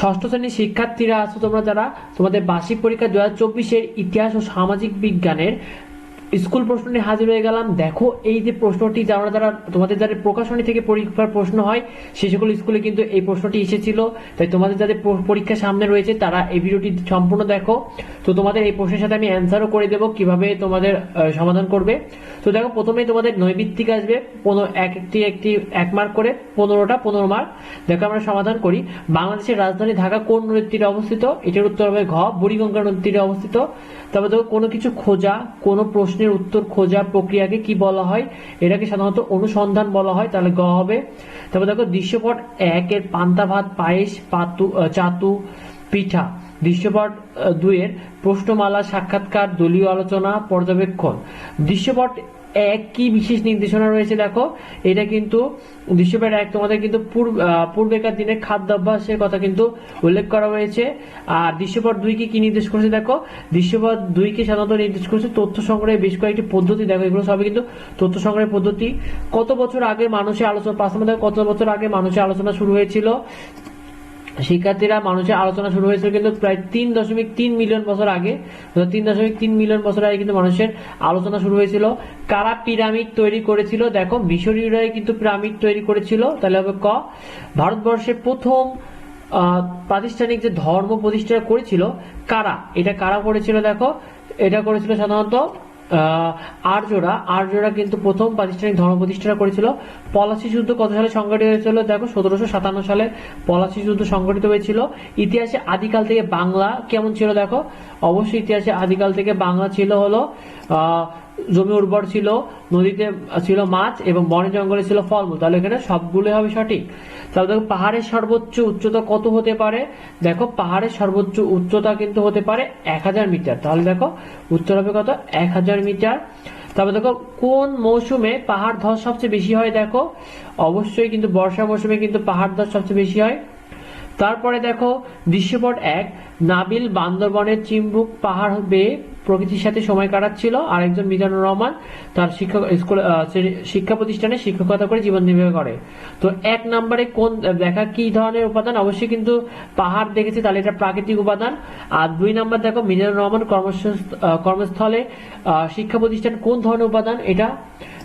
ষষ্ঠ শ্রেণির শিক্ষার্থীরা আছো তোমরা যারা? তোমাদের বার্ষিক পরীক্ষা দু হাজার চব্বিশের ইতিহাস ও সামাজিক বিজ্ঞানের স্কুল প্রশ্ন নিয়ে হাজির হয়ে গেলাম। দেখো, এই যে প্রশ্নটি যারা যারা তোমাদের যাদের প্রকাশনী থেকে পরীক্ষার প্রশ্ন হয়, সে সকল স্কুলে কিন্তু এই প্রশ্নটি এসেছিল। তাই তোমাদের যাদের পরীক্ষা সামনে রয়েছে, তারা এই ভিডিওটি সম্পূর্ণ দেখো। তো তোমাদের এই প্রশ্নের সাথে আমি অ্যান্সারও করে দেবো, কীভাবে তোমাদের সমাধান করবে। তো দেখো, প্রথমেই তোমাদের নৈবিত্তিক আসবে। পনেরো, এক একটি একটি, এক মার্ক করে, পনেরোটা, পনেরো মার্ক দেখো, আমরা সমাধান করি। বাংলাদেশের রাজধানী ঢাকা কোন নদীর অবস্থিত? এটার উত্তর হবে ঘ, বুড়িগঙ্গা নদীর অবস্থিত। তারপর দেখো, কোনো কিছু খোঁজা, কোনো প্রশ্নের উত্তর খোঁজা প্রক্রিয়াকে কি বলা হয়? এটাকে সাধারণত অনুসন্ধান বলা হয়। তাহলে গ হবে। তারপর দেখো, দৃশ্যপট একের পান্তা ভাত পায়েস, পাতু চাতু, পিঠা। দৃশ্যপট আহ, দুইয়ের প্রশ্নমালা সাক্ষাৎকার দলীয় আলোচনা পর্যবেক্ষণ। দৃশ্যপট এক কি বিশেষ নির্দেশনা রয়েছে দেখো? এটা কিন্তু দৃশ্যপট এক তোমাদের কিন্তু পূর্ব- পূর্বেকার দিনের খাদ্যাভ্যাসের কথা কিন্তু উল্লেখ করা হয়েছে। আর দৃশ্যপট দুই কি কি নির্দেশ করেছে দেখো? দৃশ্যপট দুই কি সাধারণত নির্দেশ করেছে তথ্য সংগ্রহের বেশ কয়েকটি পদ্ধতি। দেখো এগুলো সবই কিন্তু তথ্য সংগ্রহের পদ্ধতি। কত বছর আগে মানুষের আলোচনা নম্বর কত বছর আগে মানুষের আলোচনা শুরু হয়েছিল? শিক্ষার্থীরা মানুষের আলোচনা শুরু হয়েছিল কিন্তু প্রায় তিন দশমিক তিন মিলিয়ন বছর আগে। তিন দশমিক তিন মিলিয়ন বছর আগে কিন্তু মানুষের আলোচনা শুরু হয়েছিল। কারা পিরামিড তৈরি করেছিল? দেখো, মিশরীয়রাই কিন্তু পিরামিড তৈরি করেছিল। তাহলে হবে ক? ভারতবর্ষে প্রথম প্রাতিষ্ঠানিক যে ধর্ম প্রতিষ্ঠা করেছিল কারা? এটা কারা করেছিল দেখো? এটা করেছিল সাধারণত আর্যরা আর্যরা কিন্তু প্রথম প্রাতিষ্ঠানিক ধর্ম প্রতিষ্ঠা করেছিল। পলাশি যুদ্ধ কত সালে সংঘটিত হয়েছিল? দেখো, সতেরোশো সাতান্ন সালে পলাশি যুদ্ধ সংগঠিত হয়েছিল। ইতিহাসে আদিকাল থেকে বাংলা কেমন ছিল দেখো? অবশ্যই ইতিহাসে আদিকাল থেকে বাংলা ছিল হলো জমি উর্বর ছিল, নদীতে ছিল মাছ এবং বনে জঙ্গলে ছিল ফলমূল। তাহলে এখানে সবগুলোই হবে সঠিক। তাহলে দেখো, পাহাড়ের সর্বোচ্চ উচ্চতা কত হতে পারে? দেখো, পাহাড়ের সর্বোচ্চ উচ্চতা কিন্তু হতে পারে এক হাজার মিটার। তাহলে দেখো, উত্তর হবে কত? এক হাজার মিটার। তারপর দেখো, কোন মৌসুমে পাহাড় ধস সবচেয়ে বেশি হয়? দেখো, অবশ্যই কিন্তু বর্ষা মৌসুমে কিন্তু পাহাড় ধস সবচেয়ে বেশি হয়। তারপরে দেখো, দৃশ্যপট এক, নাবিল বান্দরবনের চিম্বুক পাহাড় বেয়ে প্রকৃতির সাথে সময় কাটাচ্ছিল। আর একজন মিজানুর রহমান তার শিক্ষক স্কুল শিক্ষা প্রতিষ্ঠানে শিক্ষকতা করে জীবন নির্বাহ করে। তো এক নম্বরে কোন, দেখা কি ধরনের উপাদান? অবশ্যই কিন্তু পাহাড় দেখেছি, তাহলে এটা প্রাকৃতিক উপাদান। আর দুই নম্বর দেখো, মিজানুর রহমান কর্মস্থলে শিক্ষা প্রতিষ্ঠান কোন ধরনের উপাদান? এটা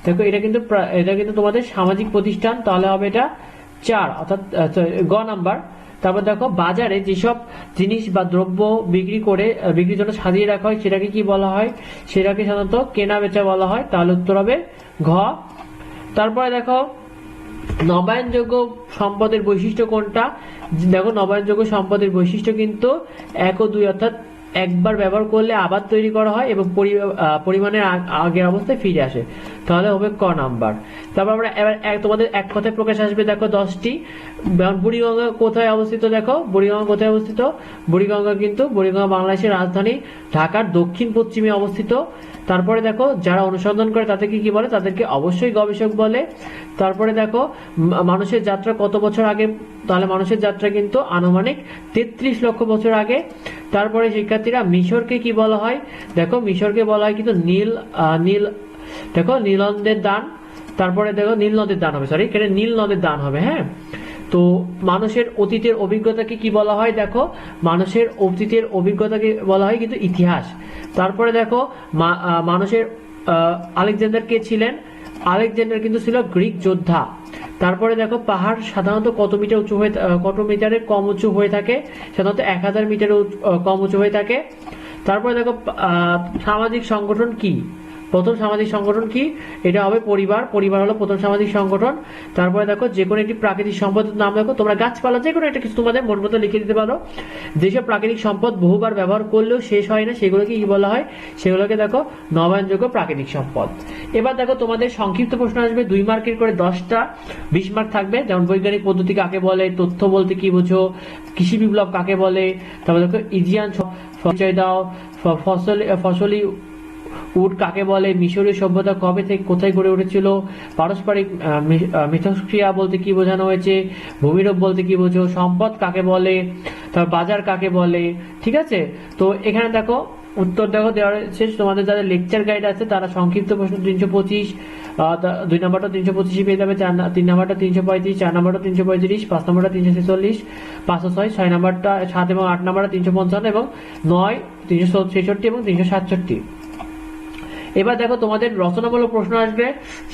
দেখো, এটা কিন্তু এটা কিন্তু তোমাদের সামাজিক প্রতিষ্ঠান, তাহলে হবে এটা চার, অর্থাৎ গ নাম্বার। তারপর দেখো, বাজারে যেসব জিনিস বা দ্রব্য বিক্রি করে বিক্রির জন্য সাজিয়ে রাখা হয়, সেটাকে কি বলা হয়? সেটাকে সাধারণত কেনা বেচা বলা হয়। তাহলে উত্তর হবে ঘ। তারপরে দেখো, নবায়নযোগ্য সম্পদের বৈশিষ্ট্য কোনটা? দেখো, নবায়নযোগ্য সম্পদের বৈশিষ্ট্য কিন্তু এক ও দুই, অর্থাৎ একবার ব্যবহার করলে আবার তৈরি করা হয় এবং পরি- পরিমাণের আগ- আগের অবস্থায় ফিরে আসে। তাহলে হবে ক নাম্বার। তারপর আমরা এবার তোমাদের এক কথায় প্রকাশ আসবে, দেখো দশটি। বুড়িগঙ্গা কোথায় অবস্থিত, দেখো? বুড়িগঙ্গা কোথায় অবস্থিত? বুড়িগঙ্গা কিন্তু, বুড়িগঙ্গা বাংলাদেশের রাজধানী ঢাকার দক্ষিণ পশ্চিমে অবস্থিত। তারপরে দেখো, যারা অনুসন্ধান করে তাদেরকে কি বলে? তাদেরকে অবশ্যই গবেষক বলে। তারপরে দেখো মানুষের যাত্রা কত বছর আগে? তাহলে মানুষের যাত্রা কিন্তু আনুমানিক তেত্রিশ লক্ষ বছর আগে। তারপরে শিক্ষার্থীরা মিশরকে কি বলা হয়? দেখো, মিশরকে বলা হয় কিন্তু নীল নীল, দেখো নীলন্দের দান। তারপরে দেখো, নীল নদের দান হবে সরি নীল নদের দান হবে হ্যাঁ? তো মানুষের অতীতের অভিজ্ঞতাকে কি বলা হয়? দেখো, মানুষের অতীতের অভিজ্ঞতাকে বলা হয় কিন্তু ইতিহাস। তারপরে দেখো মানুষের আলেকজান্ডার কে ছিলেন? আলেকজান্ডার কিন্তু ছিল গ্রিক যোদ্ধা। তারপরে দেখো, পাহাড় সাধারণত কত মিটার উঁচু হয়ে কত মিটারের কম উঁচু হয়ে থাকে? সাধারণত এক হাজার মিটারের কম উঁচু হয়ে থাকে। তারপরে দেখো সামাজিক সংগঠন কি? প্রথম সামাজিক সংগঠন কি? এটা হবে পরিবার। পরিবার হলো প্রথম সামাজিক সংগঠন। তারপরে দেখো যে কোনো একটি প্রাকৃতিক সম্পদের নাম দেখো। তোমরা গাছপালা যে কোনো একটা কিছু তোমাদের মন মতো লিখে দিতে পারো। যেসব প্রাকৃতিক সম্পদ বহুবার ব্যবহার করলেও শেষ হয় না, সেগুলোকে কি বলা হয়? সেগুলোকে দেখো নবায়নযোগ্য প্রাকৃতিক সম্পদ। এবার দেখো তোমাদের সংক্ষিপ্ত প্রশ্ন আসবে। দুই মার্কের করে দশটা। বিশ মার্ক থাকবে। যেমন বৈজ্ঞানিক পদ্ধতি কাকে বলে? তথ্য বলতে কি বুঝো? কৃষি বিপ্লব কাকে বলে? তারপর দেখো ইজিয়ান পরিচয় দাও ফসল ফসলি উট কাকে বলে, মিশরীয় সভ্যতা কবে থেকে কোথায় গড়ে উঠেছিল, পারস্পরিক মিথস্ক্রিয়া বলতে কি বোঝানো হয়েছে, ভূমিরূপ বলতে কি বোঝো, সম্পদ কাকে বলে, তারপর বাজার কাকে বলে, ঠিক আছে? তো এখানে দেখো, উত্তর দেখো, দেওয়া রয়েছে, তোমাদের যাদের লেকচার গাইড আছে, তারা সংক্ষিপ্ত প্রশ্ন তিনশো পঁচিশ দুই নম্বরটা তিনশো পঁচিশে পেয়ে যাবে, চার তিন নম্বরটা তিনশো পঁয়ত্রিশ, চার নম্বরটা তিনশো পঁয়ত্রিশ, পাঁচ নম্বরটা তিনশো ছেচল্লিশ পাঁচশো ছয় ছয় নম্বরটা সাত এবং আট নম্বরটা তিনশো পঞ্চান্ন, এবং নয় তিনশো ছেষট্টি এবং তিনশো সাতষট্টি। এবার দেখো তোমাদের রচনামূলক প্রশ্ন আসবে।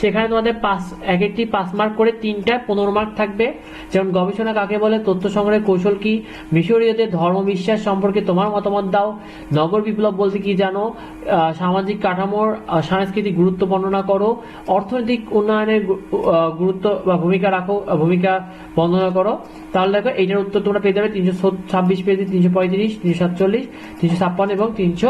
সেখানে তোমাদের পাঁচ এক একটি পাঁচ মার্ক করে তিনটা পনেরো মার্ক থাকবে। যেমন গবেষণা কাকে বলে, তথ্য সংগ্রহের কৌশল কি, মিশরীয়দের ধর্ম বিশ্বাস সম্পর্কে তোমার মতামত দাও, নগর বিপ্লব বলতে কি জানো সামাজিক কাঠামোর সাংস্কৃতিক গুরুত্ব বর্ণনা করো, অর্থনৈতিক উন্নয়নের গুরুত্ব বা ভূমিকা রাখো ভূমিকা বর্ণনা করো। তাহলে দেখো এইটার উত্তর তোমরা পেয়ে যাবে তিনশো ছাব্বিশ পেজে, তিনশো পঁয়ত্রিশ, তিনশো সাতচল্লিশ, তিনশো ছাপ্পান্ন এবং তিনশো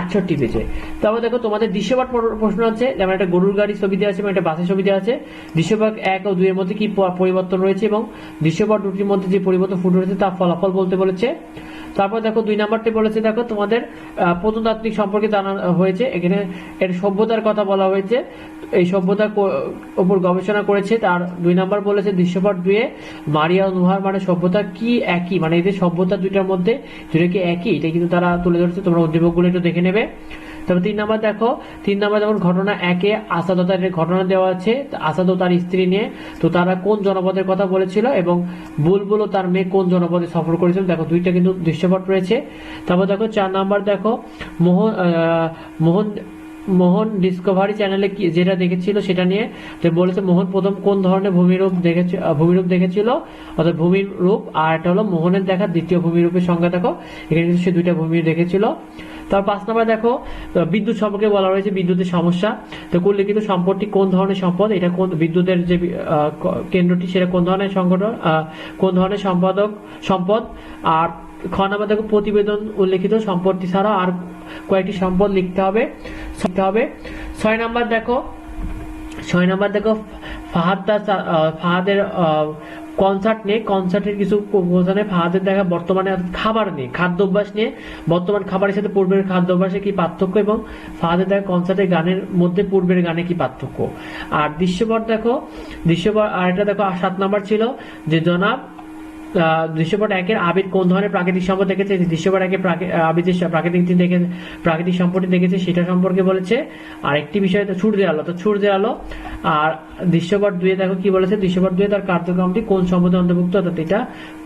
আটষট্টি পেজে। তারপর দেখো তোমাদের দৃশ্যপট প্র- প্রশ্ন আছে, যেমন একটা গরুর গাড়ি ছবি দেওয়া আছে এবং একটা বাসের ছবি দেওয়া আছে। দৃশ্যপট এক ও দুইয়ের মধ্যে কি পরিবর্তন রয়েছে এবং দৃশ্যপট দুটির মধ্যে যে পরিবর্তন ফুটে রয়েছে তা ফলাফল বলতে বলেছে। তারপর দেখো, দুই নাম্বারটি বলেছে, দেখো, তোমাদের প্রত্নতাত্ত্বিক সম্পর্কে জানা হয়েছে। এখানে এর সভ্যতার কথা বলা হয়েছে। এই সভ্যতার ওপর গবেষণা করেছে। তার দুই নাম্বার বলেছে দৃশ্যপট দুয়ে মারিয়া ও নুহার মানে সভ্যতা কি একই? মানে এদের সভ্যতা দুইটার মধ্যে দুটো কি একই? এটা কিন্তু তারা তুলে ধরছে। তোমরা উদ্দীপকগুলো একটু দেখে নেবে। তারপর তিন নাম্বার দেখো, তিন নাম্বার যেমন ঘটনা একে আসাদ ঘটনা দেওয়া আছে আসাদ তার স্ত্রী নিয়ে, তো তারা কোন জনপদের কথা বলেছিল এবং বুলবুল ও তার মেয়ে কোন জনপদে সফর করেছিল, দেখো দুইটা কিন্তু দৃশ্যপট রয়েছে। তারপর দেখো চার নাম্বার দেখো, মোহন মোহন মোহন ডিসকভারি চ্যানেলে যেটা দেখেছিল সেটা নিয়ে, যে বলেছে মোহন প্রথম কোন ধরনের ভূমিরূপ দেখেছে ভূমিরূপ দেখেছিল? অর্থাৎ ভূমির রূপ আর এটা হলো মোহনের দেখা, দ্বিতীয় ভূমিরূপের সংজ্ঞা দেখো। এখানে কিন্তু সে দুইটা ভূমি দেখেছিল। তার পাঁচ নাম্বার দেখো বিদ্যুৎ সম্পর্কে বলা হয়েছে বিদ্যুতের সমস্যা। তো উল্লেখিত সম্পদটি কোন ধরনের সম্পদ? এটা কোন বিদ্যুতের যে কেন্দ্রটি, সেটা কোন ধরনের সংগঠন কোন ধরনের সম্পাদক সম্পদ? আর খ নাম্বার দেখো প্রতিবেদন উল্লেখিত সম্পত্তি ছাড়া আর কয়েকটি সম্পদ লিখতে হবে লিখতে হবে। ছয় নাম্বার দেখো, ছয় নাম্বার দেখো ফাহাদ তার ফাহাদের কনসার্ট নিয়ে কনসার্টের কিছু প্রবচনে ফাহাদের দেখা বর্তমানে খাবার নিয়ে খাদ্যাভ্যাস নিয়ে। বর্তমান খাবারের সাথে পূর্বের খাদ্যাভ্যাসে কি পার্থক্য এবং ফাহাদের দেখা কনসার্টের গানের মধ্যে পূর্বের গানে কি পার্থক্য? আর দৃশ্যপট দেখো, দৃশ্যপট, আর এটা দেখো সাত নাম্বার ছিল যে জনাব দৃশ্যপট একের আবির কোন ধরনের প্রাকৃতিক সম্পদ দেখেছে? দৃশ্যপট একে আবির যে প্রাকৃতিক দেখে প্রাকৃতিক সম্পদটি দেখেছে, সেটা সম্পর্কে বলেছে। আর একটি বিষয় তো সূর্যের আলো। তো সূর্যের আলো, আর দৃশ্যপট দুয়ে দেখো কি বলেছে? দৃশ্যপট দুয়ে তার কার্যক্রমটি কোন সম্পদে অন্তর্ভুক্ত? অর্থাৎ এটা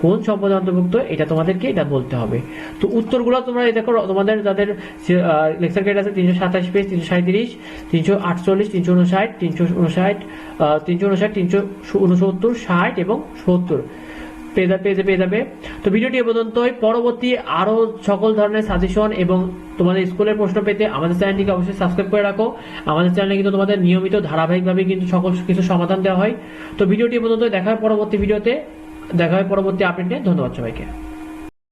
কোন সম্পদে অন্তর্ভুক্ত? এটা তোমাদেরকে এটা বলতে হবে। তো উত্তরগুলো তোমরা দেখো, তোমাদের যাদের লেকচার গাইড আছে তিনশো সাতাশ পেজ, তিনশো সাঁত্রিশ তিনশো আটচল্লিশ, তিনশো উনষাট তিনশো উনষাট তিনশো উনষাট তিনশো উনসত্তর ষাট এবং সত্তর। পেয়ে যাবে, পেয়ে পেয়ে যাবে। তো ভিডিওটি এ পর্যন্তই। পরবর্তী আরও সকল ধরনের সাজেশন এবং তোমাদের স্কুলের প্রশ্ন পেতে আমাদের চ্যানেলটিকে অবশ্যই সাবস্ক্রাইব করে রাখো। আমাদের চ্যানেলে কিন্তু তোমাদের নিয়মিত ধারাবাহিকভাবে কিন্তু সকল কিছু সমাধান দেওয়া হয়। তো ভিডিওটি এ পর্যন্ত দেখা হয় পরবর্তী ভিডিওতে। দেখা হয় পরবর্তী আপডেটে। ধন্যবাদ সবাইকে।